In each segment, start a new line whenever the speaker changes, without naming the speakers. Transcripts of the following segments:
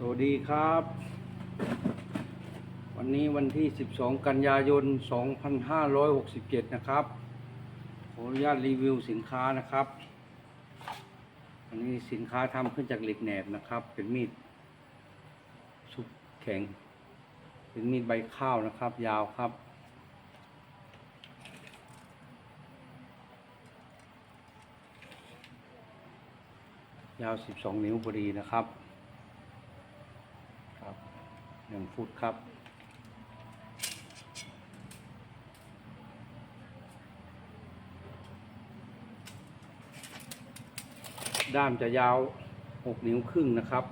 สวัสดีครับ วันนี้วันที่ 12 กันยายน 2567 นะครับ ขออนุญาตรีวิวสินค้านะครับ อันนี้สินค้าทำขึ้นจากเหล็กแหนบนะครับ เป็นมีดชุบแข็ง เป็นมีดใบข้าวนะครับ ยาวครับ ยาว 12 นิ้วพอดีนะครับ หนึ่งฟุตครับ ด้ามจะยาว6นิ้วครึ่งนะครับ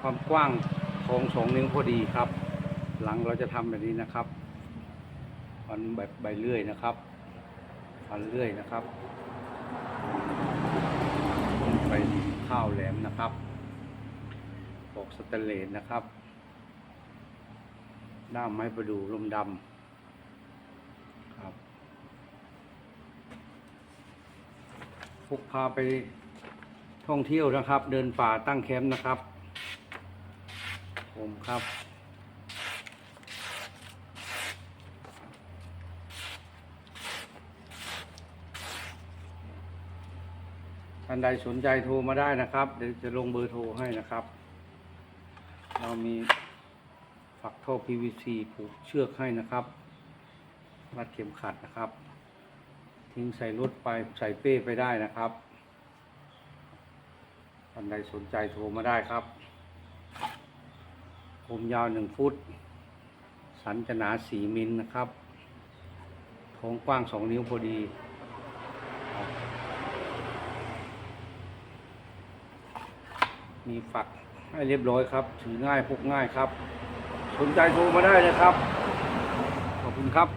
ความกว้างของ2นิ้วพอดีครับ หลังเราจะทำแบบนี้นะครับฟันแบบใบเลื่อยนะครับฟันเลื่อยนะครับใบข้าวแหลมนะครับ อกสแตนเลสนะครับด้ามไม้ประดู่ลมดำครับพกพาไปท่องเที่ยวนะครับ เดินป่าตั้งแคมป์นะครับ ผมครับท่านใดสนใจโทรมาได้นะครับ เดี๋ยวจะลงเบอร์โทรให้นะครับ เรามีฝักท่อ PVC ผูกเชือกให้นะครับรัดเข็มขัดนะครับ ทิ้งใส่รถไปใส่เป้ไปได้นะครับท่านใดสนใจโทรมาได้ครับผมยาวหนึ่งฟุต สันจะหนาสี่มิลนะครับท้องกว้างสองนิ้วพอดีมีฝัก ให้เรียบร้อยครับ ถือง่ายพกง่ายครับ สนใจโทรมาได้นะครับ ขอบคุณครับ